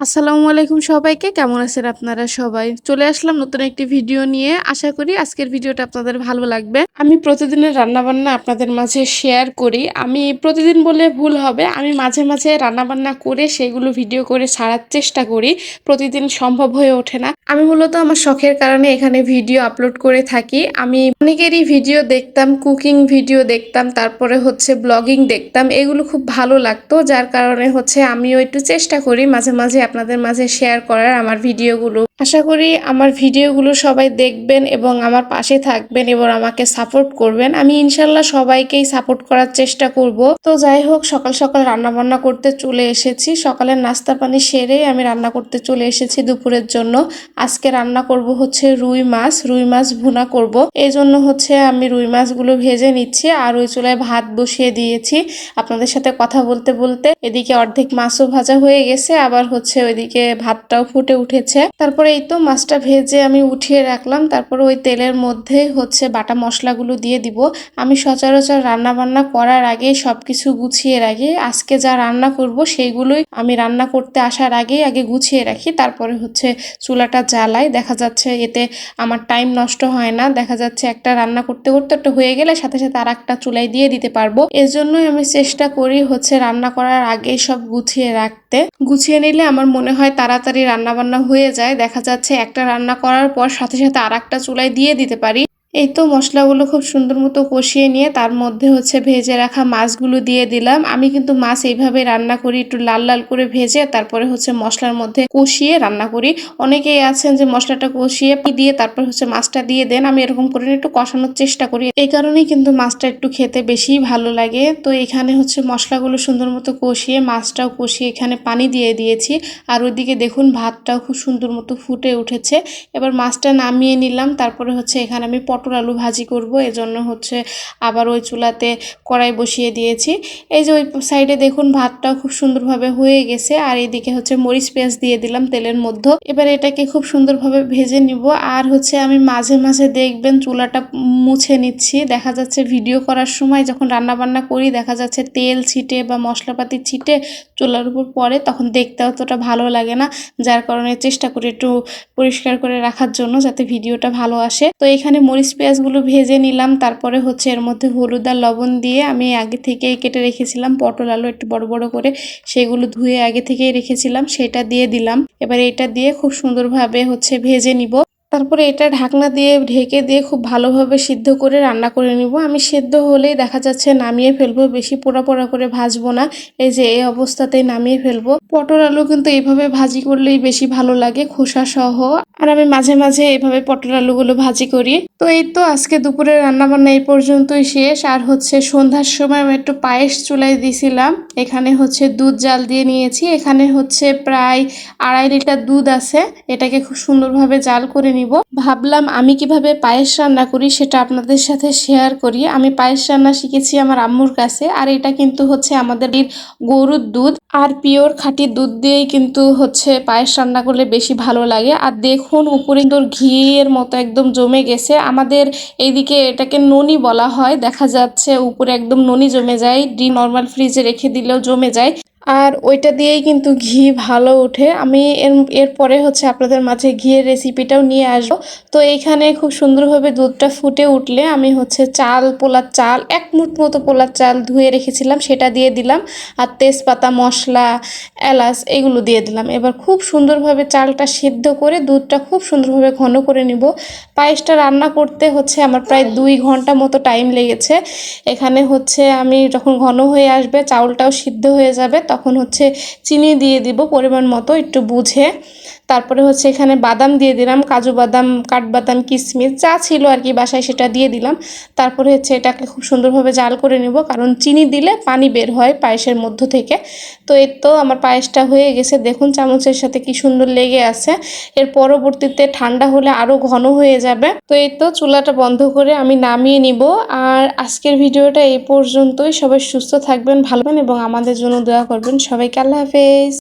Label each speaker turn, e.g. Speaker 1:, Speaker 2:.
Speaker 1: আসসালামু আলাইকুম সবাইকে। কেমন আছেন আপনারা সবাই? চলে আসলাম নতুন একটি ভিডিও নিয়ে। আশা করি আজকের ভিডিওটা আপনাদের ভালো লাগবে। আমি প্রতিদিনের রান্নাবান্না আপনাদের মাঝে শেয়ার করি। আমি প্রতিদিন বলে ভুল হবে। আমি মাঝে মাঝে রান্নাবান্না করে সেগুলো ভিডিও করে ছাড়ার চেষ্টা করি। প্রতিদিন সম্ভব হয়ে ওঠে না। আমি মূলত আমার শখের কারণে এখানে ভিডিও আপলোড করে থাকি। আমি অনেকেরই ভিডিও দেখতাম, কুকিং ভিডিও দেখতাম, তারপরে হচ্ছে ব্লগিং দেখতাম। এগুলো খুব ভালো লাগতো। যার কারণে হচ্ছে আমিও একটু চেষ্টা করি মাঝে মাঝে আপনাদের মাঝে শেয়ার করার আমার ভিডিওগুলো। আশা করি আমার ভিডিওগুলো সবাই দেখবেন এবং আমার পাশে থাকবেন এবং আমাকে সাপোর্ট করবেন। আমি ইনশাল্লাহ সবাইকেই সাপোর্ট করার চেষ্টা করব। তো যাই হোক, সকাল সকাল রান্না বান্না করতে চলে এসেছি। সকালের নাস্তা পানি সেরে আমি রান্না করতে চলে এসেছি দুপুরের জন্য। আজকে রান্না করব হচ্ছে রুই মাছ। রুই মাছ ভুনা করব। এই জন্য হচ্ছে আমি রুই মাছগুলো ভেজে নিচ্ছি আর ওই চুলায় ভাত বসিয়ে দিয়েছি। আপনাদের সাথে কথা বলতে বলতে এদিকে অর্ধেক মাছও ভাজা হয়ে গেছে। আবার হচ্ছে ওইদিকে ভাতটাও ফুটে উঠেছে। তারপরে এই তো মাছটা ভেজে আমি উঠিয়ে রাখলাম। তারপরে ওই তেলের মধ্যে হচ্ছে বাটা মশলাগুলো দিয়ে দিব। আমি সচরাচর রান্না বান্না করার আগে সবকিছু গুছিয়ে রাখি। আজকে যা রান্না করব সেইগুলোই আমি রান্না করতে আসার আগেই আগে গুছিয়ে রাখি। তারপরে হচ্ছে চুলাটা জ্বালাই। দেখা যাচ্ছে এতে আমার টাইম নষ্ট হয় না। দেখা যাচ্ছে একটা রান্না করতে করতে একটা হয়ে গেলে সাথে সাথে আর একটা চুলাই দিয়ে দিতে পারব। এর জন্যই আমি চেষ্টা করি হচ্ছে রান্না করার আগেই সব গুছিয়ে রাখতে। গুছিয়ে নিলে আমার মনে হয় তাড়াতাড়ি রান্নাবান্না হয়ে যায়। দেখা যাচ্ছে একটা রান্না করার পর সাথে সাথে আর চুলায় দিয়ে দিতে পারি। এই তো মশলাগুলো খুব সুন্দর মতো কষিয়ে নিয়ে তার মধ্যে হচ্ছে ভেজে রাখা মাছগুলো দিয়ে দিলাম। আমি কিন্তু মাছ এইভাবে রান্না করি, একটু লাল লাল করে ভেজে তারপরে হচ্ছে মশলার মধ্যে কষিয়ে রান্না করি। অনেকেই আছেন যে মশলাটা কষিয়ে দিয়ে তারপর হচ্ছে মাছটা দিয়ে দেন, আমি এরকম করে একটু কষানোর চেষ্টা করি। এই কারণেই কিন্তু মাছটা একটু খেতে বেশি ভালো লাগে। তো এখানে হচ্ছে মশলাগুলো সুন্দর মতো কষিয়ে মাছটাও কষিয়ে এখানে পানি দিয়ে দিয়েছি। আর ওইদিকে দেখুন ভাতটাও খুব সুন্দর মতো ফুটে উঠেছে। এবার মাছটা নামিয়ে নিলাম, তারপরে হচ্ছে এখানে আমি পটল আলু ভাজি করব, এজন্য হচ্ছে আবার ওই চুলাতে কড়াই বসিয়ে দিয়েছি। এই যে ওই সাইডে দেখুন ভাতটাও খুব সুন্দরভাবে হয়ে গেছে, আর এদিকে হচ্ছে মরিচ পেঁয়াজ দিয়ে দিলাম তেলের মধ্যে। এবার এটাকে খুব সুন্দরভাবে ভেজে নিব, আর হচ্ছে আমি মাঝে মাঝে দেখবেন চুলাটা মুছে নিচ্ছি। দেখা যাচ্ছে ভিডিও করার সময় যখন রান্না বান্না করি, দেখা যাচ্ছে তেল ছিটে বা মশলাপাতি ছিটে চুলার উপর পড়ে, তখন দেখতে অতটা ভালো লাগে না। যার কারণে চেষ্টা করি একটু পরিষ্কার করে রাখার জন্য, যাতে ভিডিওটা ভালো আসে। তো এখানে মরিচ পেঁয়াজগুলো ভেজে নিলাম, তারপরে হচ্ছে এর মধ্যে হলুদ আর লবণ দিয়ে আমি আগে থেকেই কেটে রেখেছিলাম, পটল আলু একটু বড় বড় করে সেগুলো ধুয়ে আগে থেকেই রেখেছিলাম, সেটা দিয়ে দিলাম। এবার এটা দিয়ে খুব সুন্দরভাবে হচ্ছে ভেজে নিব। তারপরে এটা ঢাকনা দিয়ে ঢেকে দিয়ে খুব ভালোভাবে সিদ্ধ করে রান্না করে নিব। আমি সিদ্ধ হলেই দেখা যাচ্ছে নামিয়ে ফেলব, বেশি পোড়া পোড়া করে ভাজবো না। এই যে এই অবস্থাতেই নামিয়ে ফেলব। পটল আলু কিন্তু এইভাবে ভাজি করলেই বেশি ভালো লাগে, খোসা সহ। আর আমি মাঝে মাঝে এইভাবে পটল আলুগুলো ভাজি করি। তো এই তো আজকে দুপুরে রান্না বান্না এই পর্যন্তই শেষ। আর হচ্ছে সন্ধ্যার সময় আমি একটু পায়েস চুলাই দিছিলাম। এখানে হচ্ছে দুধ জাল দিয়ে নিয়েছি। এখানে হচ্ছে প্রায় আড়াই লিটার দুধ আছে। এটাকে খুব সুন্দরভাবে জাল করে নিব। ভাবলাম আমি কীভাবে পায়েস রান্না করি সেটা আপনাদের সাথে শেয়ার করি। আমি পায়েস রান্না শিখেছি আমার আম্মুর কাছে। আর এটা কিন্তু হচ্ছে আমাদের গরুর দুধ। আর পিওর খাঁটি দুধ দিয়েই কিন্তু হচ্ছে পায়েস রান্না করলে বেশি ভালো লাগে। আর দেখুন, উপরে তোর ঘিয়ের মতো একদম জমে গেছে। আমাদের এইদিকে এটাকে ননি বলা হয়। দেখা যাচ্ছে উপরে একদম ননি জমে যায়। ডি নর্মাল ফ্রিজে রেখে দিলেও জমে যায়। আর ওইটা দিয়েই কিন্তু ঘি ভালো ওঠে। আমি এর, এরপরে হচ্ছে আপনাদের মাঝে ঘিয়ের রেসিপিটাও নিয়ে আসব। তো এইখানে খুব সুন্দরভাবে দুধটা ফুটে উঠলে আমি হচ্ছে চাল, পোলার চাল, এক মুঠ মতো পোলার চাল ধুয়ে রেখেছিলাম, সেটা দিয়ে দিলাম। আর তেজপাতা, মশলা, এলাচ এগুলো দিয়ে দিলাম। এবার খুব সুন্দরভাবে চালটা সিদ্ধ করে দুধটা খুব সুন্দরভাবে ঘন করে নিব। পায়েসটা রান্না করতে হচ্ছে আমার প্রায় দুই ঘণ্টা মতো টাইম লেগেছে। এখানে হচ্ছে আমি যখন ঘন হয়ে আসবে, চাউলটাও সিদ্ধ হয়ে যাবে, তখন হচ্ছে চিনি দিয়ে দিব পরিমাণ মতো, একটু বুঝে। তারপরে হচ্ছে এখানে বাদাম দিয়ে দিলাম, কাজু বাদাম, কাঠবাদাম কিশমিশ যা ছিল আর কি বাসায় সেটা দিয়ে দিলাম। তারপরে হচ্ছে এটাকে খুব সুন্দরভাবে জাল করে নেব, কারণ চিনি দিলে পানি বের হয় পায়েসের মধ্য থেকে। তো এর তো আমার পায়েসটা হয়ে গেছে, দেখুন চামচের সাথে কি সুন্দর লেগে আছে। এর পরবর্তীতে ঠান্ডা হলে আরও ঘন হয়ে যাবে। তো এই তো চুলাটা বন্ধ করে আমি নামিয়ে নিব। আর আজকের ভিডিওটা এই পর্যন্তই, সবাই সুস্থ থাকবেন, ভালো এবং আমাদের জন্য দোয়া করবেন। সবাইকে আল্লাহ হাফেজ।